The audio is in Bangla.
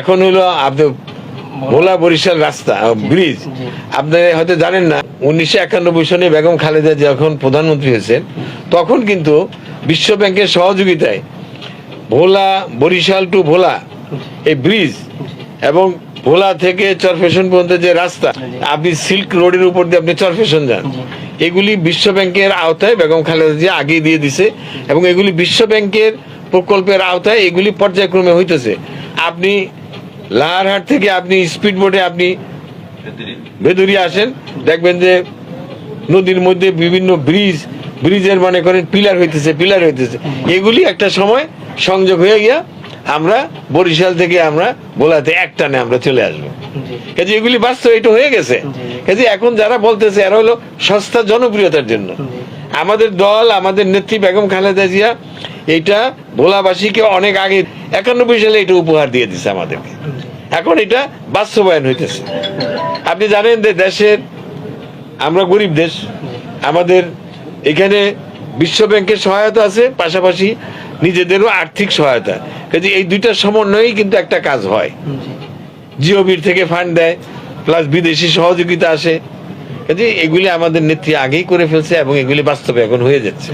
এখন হলো আপনার ভোলা বরিশাল রাস্তা ব্রিজ। আপনি হয়তো জানেন না উনিশশো একানব্বই সনে বেগম খালেদা যখন প্রধানমন্ত্রী হয়েছেন তখন কিন্তু বিশ্ব ব্যাংকের সহযোগিতায় ভোলা বরিশাল টু ভোলা এই ব্রিজ এবং ভোলা থেকে চরফেশন পর্যন্ত যে রাস্তা আপনি সিল্ক রোডের উপর দিয়ে আপনি চরফেশন যান। এগুলি বিশ্ব ব্যাংকের আওতায় বেগম খালেদা জিয়া আগে দিয়ে দিছে এবং এগুলি বিশ্ব ব্যাংকের প্রকল্পের আওতায় এগুলি পর্যায়ক্রমে হইতেছে। আপনি লাহারহাট থেকে আপনি স্পিড বোটে আপনি ভেদুরি আসেন দেখবেন যে নদীর মধ্যে বিভিন্ন ব্রিজ ব্রিজের মনে করেন পিলার হইতেছে পিলার হইতেছে। এগুলি একটা সময় সংযোগ হয়ে গিয়া আমরা বরিশাল থেকে আমরা বোলাতে একটানে আমরা চলে আসব। কাজে এগুলি বাস্তব এটা হয়ে গেছে। কাজে এখন যারা বলতেছে এরা হলো সস্তা জনপ্রিয়তার জন্য। আমাদের দল আমাদের নেত্রী বেগম খালেদা জিয়া এইটা ভোলাবাসীকে অনেক আগে একানব্বই সালে এটা উপহার দিয়ে দিছে আমাদেরকে। এখন এটা বাস্তবায়ন হইতেছে। আপনি জানেন যে দেশের আমরা গরিব দেশ আমাদের এখানে বিশ্ব ব্যাংকের সহায়তা আছে পাশাপাশি নিজেদেরও আর্থিক সহায়তা। কাজে এই দুইটার সমন্বয়েই কিন্তু একটা কাজ হয়। জিওবির থেকে ফান্ড দেয় প্লাস বিদেশি সহযোগিতা আসে। কাজে এগুলি আমাদের নেত্রী আগেই করে ফেলছে এবং এগুলি বাস্তবে এখন হয়ে যাচ্ছে।